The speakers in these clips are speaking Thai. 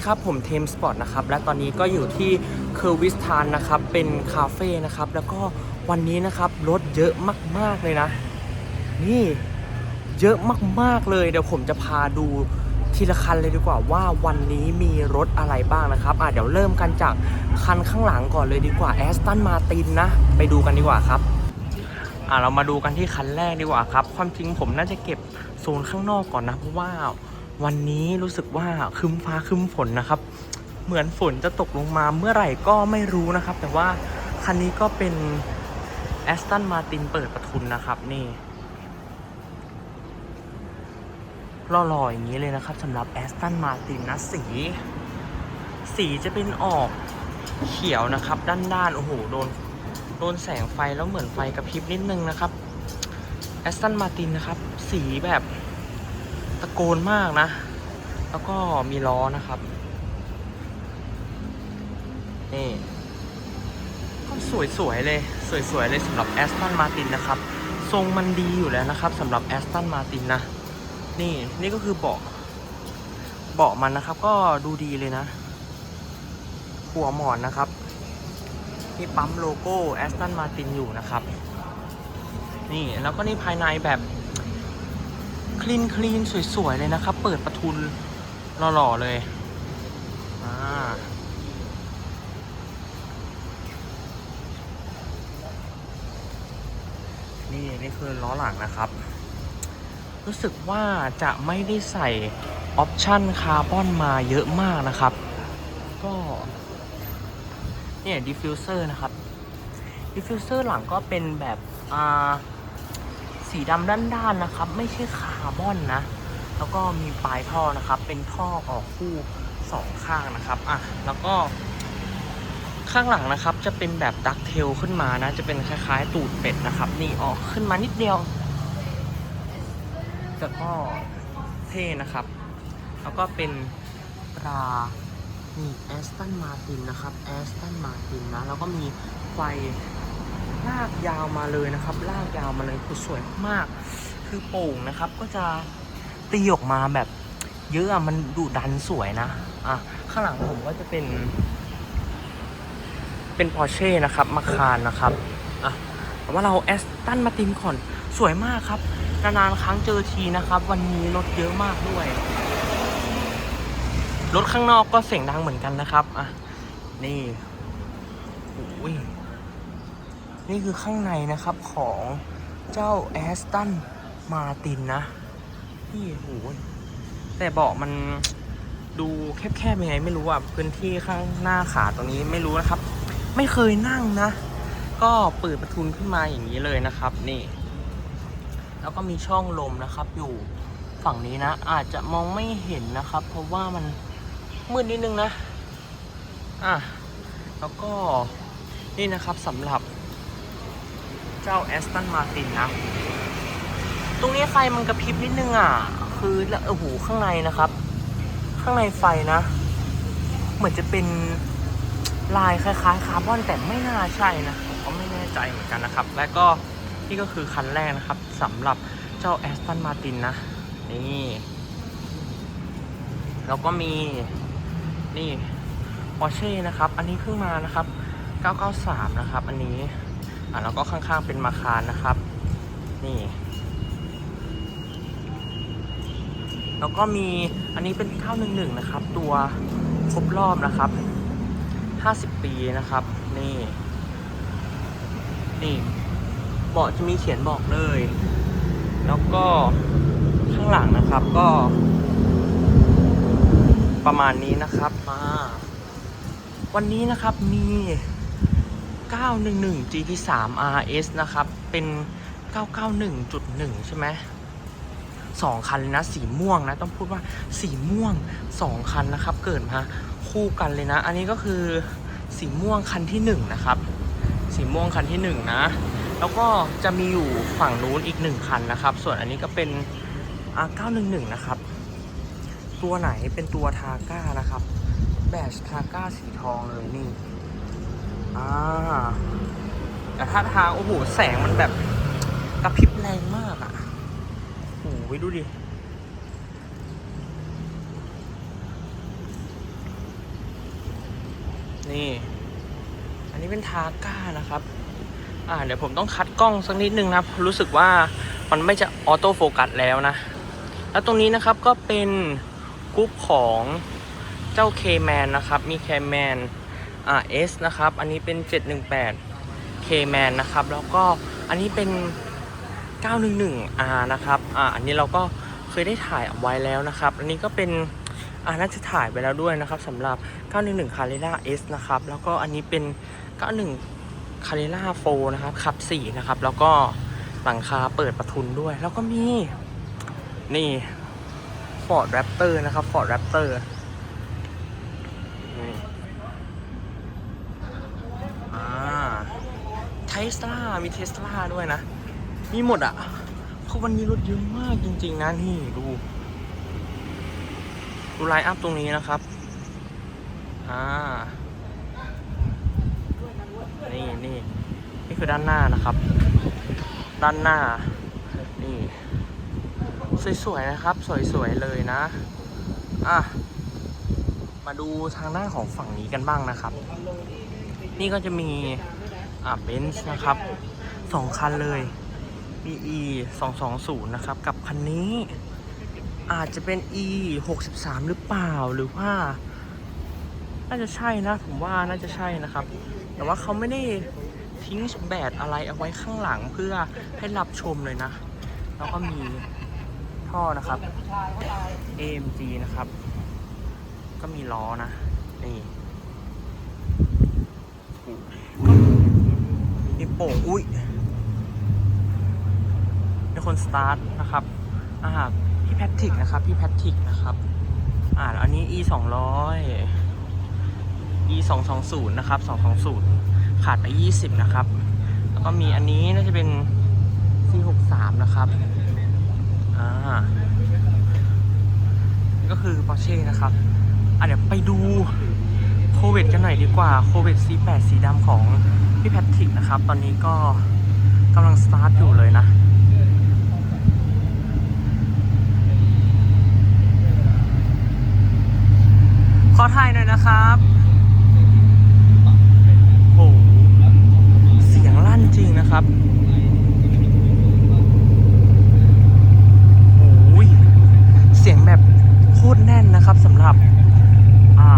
ดีครับผมเทมสปอร์ตนะครับและตอนนี้ก็อยู่ที่เคอร์วิสทานนะครับเป็นคาเฟ่นะครับแล้วก็วันนี้นะครับรถเยอะมากๆเลยนะ นี่เยอะมากๆเลยเดี๋ยวผมจะพาดูทีละคันเลยดีกว่าว่าวันนี้มีรถอะไรบ้างนะครับอะเดี๋ยวเริ่มกันจากคันข้างหลังก่อนเลยดีกว่าแอสตันมาตินนะไปดูกันดีกว่าครับอะเรามาดูกันที่คันแรกดีกว่าครับ ความจริงผมน่าจะเก็บโซนข้างนอกก่อนนะเพราะว่า วันนี้รู้สึกว่าคึ้มฟ้าคึ้มฝนนะครับ เหมือนฝนจะตกลงมาเมื่อไหร่ก็ไม่รู้นะครับ แต่ว่าคันนี้ก็เป็นแอสตันมาตินเปิดประทุนนะครับนี่หล่อๆอย่างนี้เลยนะครับสำหรับแอสตันมาตินนะสี สีจะเป็นออกเขียวนะครับ ด้านๆโอ้โหโดนโดนแสงไฟแล้วเหมือนไฟกระพริบนิดนึงนะครับแอสตันมาตินนะครับ สีแบบ ตะโกนมากนะ แล้วก็มีล้อนะครับ นี่ก็สวยๆเลย สวยๆเลยสำหรับแอสตันมาตินนะครับ ทรงมันดีอยู่แล้วนะครับสำหรับแอสตันมาตินนะ นี่นี่ก็คือเบาะเบาะมันนะครับ ก็ดูดีเลยนะ หัวหมอนนะครับที่ปั๊มโลโก้แอสตันมาตินอยู่นะครับ นี่แล้วก็นี่ภายในแบบ คลีนคลีนสวย ๆ เลยนะครับ เปิดประทุนหล่อ ๆ เลยอ่านี่นี่คือล้อหลังนะครับ รู้สึกว่าจะไม่ได้ใส่ออปชั่นคาร์บอนมาเยอะมากนะครับ ก็เนี่ยดิฟฟิวเซอร์นะครับดิฟฟิวเซอร์หลังก็เป็นแบบอ่า สีดำด้านๆนะครับ ไม่ใช่คาร์บอนนะ แล้วก็มีปลายท่อนะครับ เป็นท่อออกคู่สองข้างนะครับอะแล้วก็ ข้างหลังนะครับ จะเป็นแบบดักเทลขึ้นมานะ จะเป็นคล้ายๆ ตูดเป็ดนะครับ นี่ออกขึ้นมานิดเดียวแต่ก็เท่นะครับ แล้วก็เป็นตรานี่แอสตันมาตินนะครับแอสตันมาตินนะ แล้วก็มีไฟ ลากยาวมาเลยนะครับ ลากยาวมาเลยคือสวยมาก คือโป่งนะครับ ก็จะตีออกมาแบบเยอะอะมันดุดันสวยนะ อะ ข้างหลังผมก็จะเป็น เป็นปอร์เช่นะครับ มาคารนะครับ อะแต่ว่าเราแอสตันมาตินก่อน สวยมากครับ นานๆครั้งเจอทีนะครับ วันนี้รถเยอะมากด้วย รถข้างนอกก็เสียงดังเหมือนกันนะครับ อะ นี่โอ้ย นี่คือข้างในนะครับของเจ้าแอสตันมาตินนะนี่โหแต่เบาะมันดูแคบๆยังไงไม่รู้อะพื้นที่ข้างหน้าขาตรงนี้ไม่รู้นะครับ ไม่เคยนั่งนะ ก็เปิดประทุนขึ้นมาอย่างนี้เลยนะครับนี่ แล้วก็มีช่องลมนะครับ อยู่ฝั่งนี้นะ อาจจะมองไม่เห็นนะครับ เพราะว่ามันมืดนิดนึงนะอะแล้วก็นี่นะครับสำหรับ เจ้าแอสตันมาตินนะ ตรงนี้ไฟมันกระพริบนิดนึงอะ คือแล้วโอ้โหข้างในนะครับ ข้างในไฟนะ เหมือนจะเป็นลายคล้ายๆคาร์บอนแต่ไม่น่าใช่นะผมก็ไม่แน่ใจเหมือนกันนะครับ และก็นี่ก็คือคันแรกนะครับสำหรับเจ้าแอสตันมาตินนะ นี่แล้วก็มีนี่ปอร์เช่นะครับ อันนี้เพิ่งมานะครับ 993 นะครับ อันนี้ อ่าแล้วก็ข้างๆเป็นมาคารนะครับ นี่ แล้วก็มีอันนี้เป็น911นะครับ ตัวครบรอบนะครับ50ปีนะครับ นี่ นี่เบาะจะมีเขียนบอกเลย แล้วก็ข้างหลังนะครับก็ ประมาณนี้นะครับมาวันนี้นะครับมี 911 GT3 RS นะครับ เป็น 991.1 ใช่ไหมสองคันเลยนะ สีม่วงนะ ต้องพูดว่าสีม่วงสองคันนะครับ เกิดมาคู่กันเลยนะ อันนี้ก็คือสีม่วงคันที่หนึ่งนะครับ สีม่วงคันที่หนึ่งนะ แล้วก็จะมีอยู่ฝั่งนู้นอีกหนึ่งคันนะครับ ส่วนอันนี้ก็เป็น R911 นะครับ ตัวไหนเป็นตัวทาก้านะครับ แบชทาก้าสีทองเลยนี่ อ่าแต่ถ้าทางโอ้โหแสงมันแบบกระพริบแรงมากอะ่ะโอ้โหดูดินี่ อันนี้เป็นทาก้านะครับ อ่า เดี๋ยวผมต้องคัดกล้องสักนิดนึงนะรู้สึกว่ามันไม่จะออโต้โฟกัสแล้วนะ แล้วตรงนี้นะครับก็เป็นกรุ๊ปของเจ้า K-Man นนะครับ มี K-Man อ่า S นะครับ อันนี้เป็น 718 K-Man นะครับ แล้วก็อันนี้เป็น 911R นะครับ อ่า อันนี้เราก็เคยได้ถ่ายเอาไว้แล้วนะครับ อันนี้ก็เป็นอ่าน่าจะถ่ายไปแล้วด้วยนะครับสำหรับ 911 Carrera S นะครับ แล้วก็อันนี้เป็น 91 Carrera 4 นะครับขับ 4 นะครับ แล้วก็หลังคาเปิดประทุนด้วย แล้วก็มี นี่ Ford Raptor นะครับ Ford Raptor นี่อ่าเท สลามีเทสลาด้วยนะ มีหมดอะเพราวันนี้รถเยอะมากจริง ๆนะนี่ดูดูไลน์อัพตรงนี้นะครับ อ่า นี่นี่นี่คือด้านหน้านะครับ ด้านหน้า นี่ สวยๆนะครับ สวยๆเลยนะ อะ มาดูทางด้านของฝั่งนี้กันบ้างนะครับ นี่ก็จะมี อ่าเบนซ์นะครับสองคันเลยมี e 2 2 0 นะครับ กับคันนี้ อาจจะเป็น e 6 3 หรือเปล่าหรือว่า น่าจะใช่นะ ผมว่าน่าจะใช่นะครับ แต่ว่าเขาไม่ได้ทิ้งแบตอะไรเอาไว้ข้างหลังเพื่อให้รับชมเลยนะ แล้วก็มีท่อนะครับ AMG นะครับ ก็มีล้อนะ นี่ ก็มีโป่งอุ้ยมีคนสตาร์ทนะครับอ่าพี่แพทริกนะครับ พี่แพทริกนะครับ อ่าอันนี้ e 2 0 0 e 2 2 0นะครับ220ขาดไป20นะครับ แล้วก็มีอันนี้น่าจะเป็น c 6 3นะครับ อ่า ก็คือ Porsche นะครับอะเดี๋ยวไปดูโควิดกันหน่อยดีกว่าโควิด C8 สีดำของ พี่แพทริกนะครับ ตอนนี้ก็กำลังสตาร์ทอยู่เลยนะขอถ่ายหน่อยนะครับโอ้โหเสียงลั่นจริงนะครับโอ้ยเสียงแบบโคตรแน่นนะครับสำหรับอ่า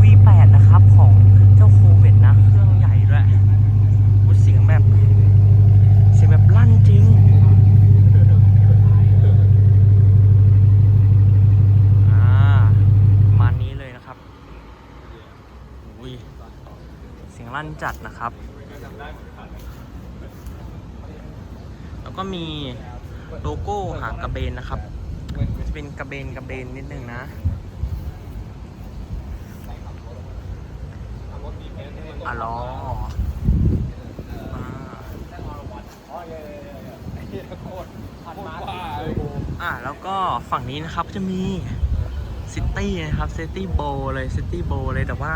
V8 นะครับของเจ้าโควิดนะ เครื่องใหญ่ด้วยโอ้ยเสียงแบบ เสียงแบบลั่นจริง อ่าประมาณนี้เลยนะครับอุ้ย เสียง ลั่นจัดนะครับ แล้วก็มีโลโก้หางกระเบนนะครับ จะเป็นกระเบนกระเบนนิดนึงนะอะล้ออ่าแล้วก็ฝั่งนี้นะครับจะมีซิตี้นะครับซิตี้โบเลยซิตี้โบเลยแต่ว่า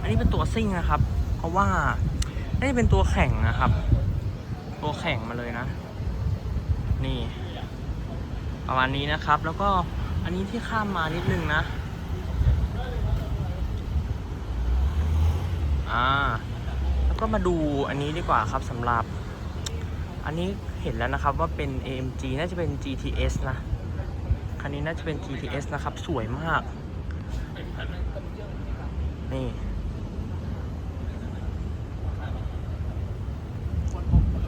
อันนี้เป็นตัวซิ่งนะครับ ราะว่าน่าจะเป็นตัวแข่งนะครับ ตัวแข่งมาเลยนะ นี่ ประมาณนี้นะครับ แล้วก็อันนี้ที่ข้ามมานิดนึงนะ อ่า แล้วก็มาดูอันนี้ดีกว่าครับสำหรับ อันนี้เห็นแล้วนะครับว่าเป็น AMG น่าจะเป็น GTS นะ คันนี้น่าจะเป็น GTS นะครับ สวยมาก นี่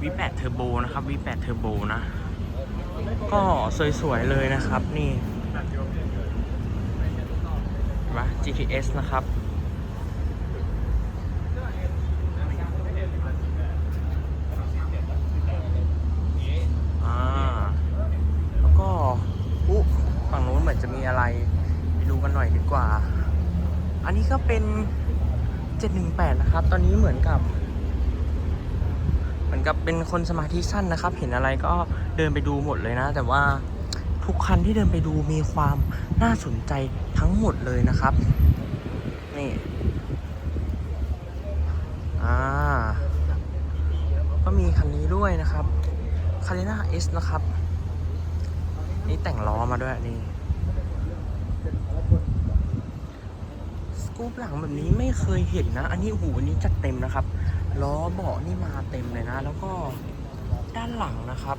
V8 Turbo นะครับ V8 Turbo นะ ก็สวยๆเลยนะครับนี่มา GTS นะครับอ่าแล้วก็อุ๊ฝั่งนู้นเหมือนจะมีอะไรไปดูกันหน่อยดีกว่า อันนี้ก็เป็น 718 นะครับ ตอนนี้เหมือนกับ กับเป็นคนสมาธิสั้นนะครับ เห็นอะไรก็เดินไปดูหมดเลยนะ แต่ว่าทุกคันที่เดินไปดูมีความน่าสนใจทั้งหมดเลยนะครับ นี่อ่าก็มีคันนี้ด้วยนะครับคาริน่าเอสนะครับ นี่แต่งล้อมาด้วยนี่สกูปหลังแบบนี้ไม่เคยเห็นนะ อันนี้โหูอันนี้จัดเต็มนะครับ ล้อเบาะนี่มาเต็มเลยนะ แล้วก็ด้านหลังนะครับ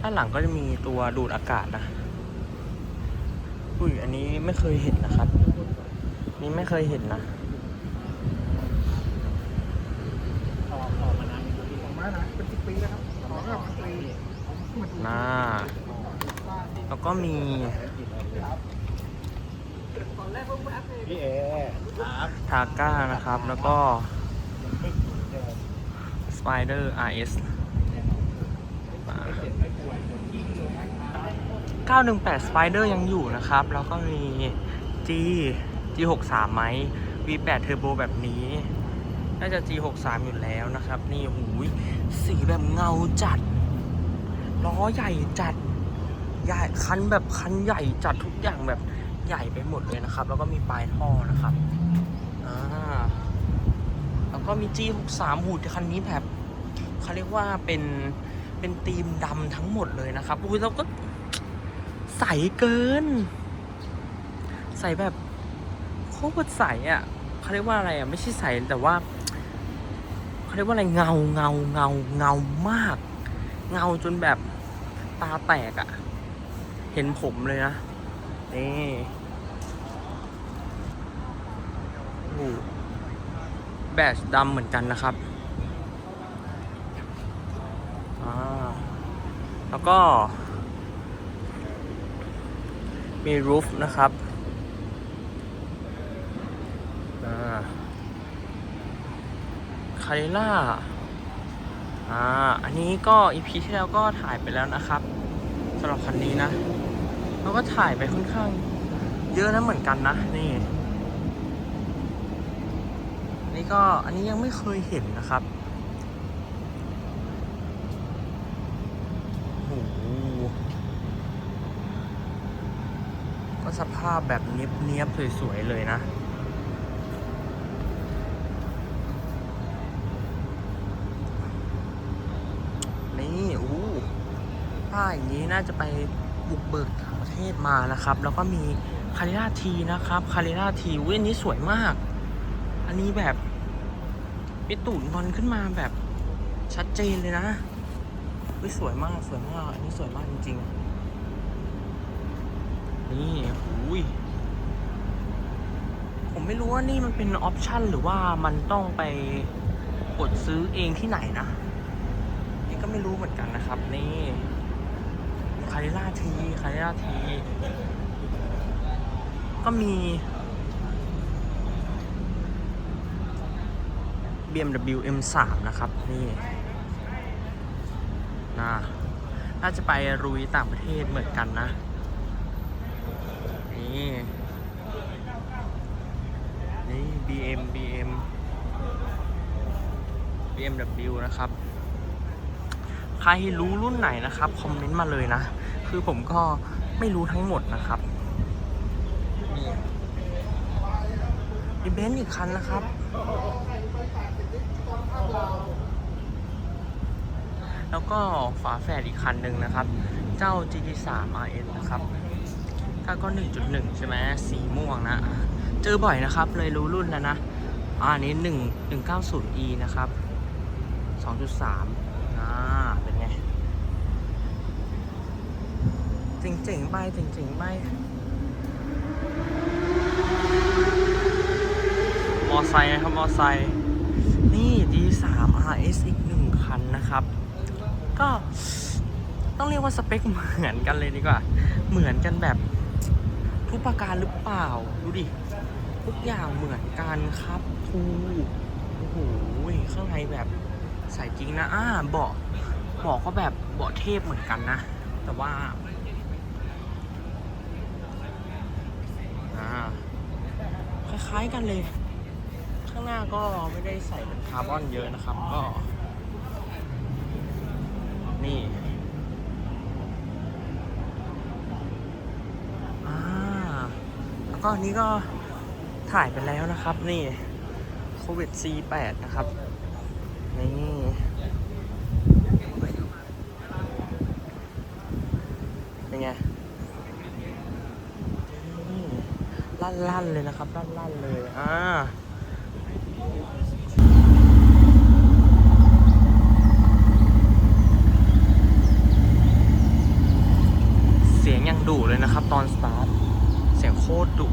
ด้านหลังก็จะมีตัวดูดอากาศนะ อุ้ย อันนี้ไม่เคยเห็นนะครับ นี่ไม่เคยเห็นนะออกออกมานานออกมานะเป็นสิบปีแล้วครับออกม พี่เอครับทาก้านะครับ แล้วก็ Spider RS 918 Spider ยังอยู่นะครับ แล้วก็มี G G63 ไหม V8 Turbo แบบนี้ น่าจะ G63 อยู่แล้วนะครับ นี่หูยสีแบบเงาจัด ล้อใหญ่จัด ใหญ่คันแบบคันใหญ่จัดทุกอย่างแบบ ใหญ่ไปหมดเลยนะครับ แล้วก็มีปลายท่อนะครับอ่าแล้วก็มี G63 หูดคันนี้แบบเขาเรียกว่าเป็นเป็นธีมดำทั้งหมดเลยนะครับอุ้ยเราก็ใสเกิน ใสแบบโคตรใสอะเขาเรียกว่าอะไรอะไม่ใช่ใสแต่ว่าเขาเรียกว่าอะไรเงาเงาเงาเงามาก เงาจนแบบตาแตกอะ เห็นผมเลยนะนี่โอ้โหแบชดำเหมือนกันนะครับ แล้วก็ มีรูฟนะครับอ่าคาริล่า อ่า อันนี้ก็อีพีที่แล้วก็ถ่ายไปแล้วนะครับสำหรับคันนี้นะเราก็ถ่ายไปค่อนข้าง เยอะนะเหมือนกันนะ นี่ นี่ก็อันนี้ยังไม่เคยเห็นนะครับโอ้โหก็สภาพแบบเนี้ยบเนียบๆสวยๆเลยนะนี่อู้ถ้าอย่างนี้น่าจะไปบุกเบิกต่างประเทศมานะครับ แล้วก็มีคาริล่าทีนะครับ คาริล่าทีเว้ยอันนี้สวยมาก อันนี้แบบ มีตูดบอลขึ้นมาแบบชัดเจนเลยนะเฮ้ยสวยมาก สวยมาก อันนี้สวยมากจริง ๆ นี่อุ้ยผมไม่รู้ว่านี่มันเป็นออปชั่นหรือว่ามันต้องไปกดซื้อเองที่ไหนนะ นี่ก็ไม่รู้เหมือนกันนะครับ นี่คาริล่าทีคาริล่าที ก็มี BMW M3 นะครับนี่นะน่าจะไปรุยต่างประเทศเหมือนกันนะ นี่ นี่ BM BM BMW นะครับ ใครรู้รุ่นไหนนะครับ คอมเมนต์มาเลยนะ คือผมก็ไม่รู้ทั้งหมดนะครับนี่เบนซ์อีกคันนะครับ แล้วก็ฝาแฝดอีกคันหนึ่งนะครับ เจ้า GT3 RS นะครับก็ก็ 1.1 ใช่ไหมสีม่วงนะ เจอบ่อยนะครับ เลยรู้รุ่นแล้วนะอันนี้ 1 190e นะครับ 2.3 อ่า เป็นไงเจ๋งๆไปเจ๋งๆไปมอไซค์นะครับ มอไซค์นี่ D3 RS อีกหนึ่งคันนะครับ ก็ต้องเรียกว่าสเปคเหมือนกันเลยดีกว่า เหมือนกันแบบทุกประการหรือเปล่า ดูดิ ทุกอย่างเหมือนกันครับทูโอ้โหข้างในแบบใส่จริงนะอ่าเบาะเบาะก็แบบเบาะเทพเหมือนกันนะ แต่ว่าอ่าคล้ายๆกันเลย ข้างหน้าก็ไม่ได้ใส่เป็นคาร์บอนเยอะนะครับ ก็ นี่ อ่า แล้วก็นี้ก็ถ่ายไปแล้วนะครับ นี่โควิด C8 นะครับ นี่เป็นไงลั่นๆเลยนะครับลั่นๆเลยอ่าเสียงยังดุเลยนะครับตอนสตาร์ท โคตรดุ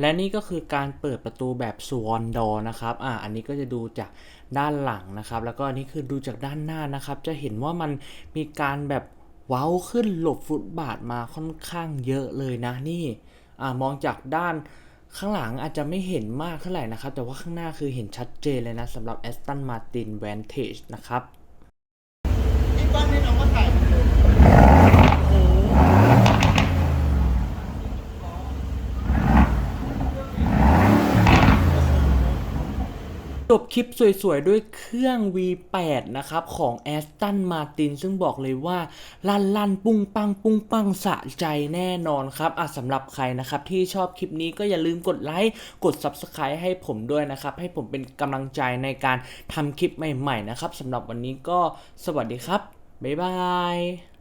และนี่ก็คือการเปิดประตูแบบสวอนดอนะครับ อ่า อันนี้ก็จะดูจากด้านหลังนะครับ แล้วก็อันนี้คือดูจากด้านหน้านะครับ จะเห็นว่ามันมีการแบบเว้าขึ้นหลบฟุตบาทมาค่อนข้างเยอะเลยนะนี่ อ่า มองจากด้านข้างหลังอาจจะไม่เห็นมากเท่าไหร่นะครับ แต่ว่าข้างหน้าคือเห็นชัดเจนเลยนะสำหรับ Aston Martin Vantage นะครับที่บ้านนี่น้องก็ถ่าย จบ คลิปสวยๆ ด้วยเครื่อง V8 นะครับ ของ Aston Martin ซึ่งบอกเลยว่า ลั่นลั่นๆปุ้งปังปุ้งปังสะใจแน่นอนครับอะสำหรับใครนะครับ ที่ชอบคลิปนี้ก็อย่าลืมกดไลค์ กด Subscribe ให้ผมด้วยนะครับ ให้ผมเป็นกำลังใจในการทำคลิปใหม่ๆ นะครับสำหรับวันนี้ก็สวัสดีครับ บ๊ายบาย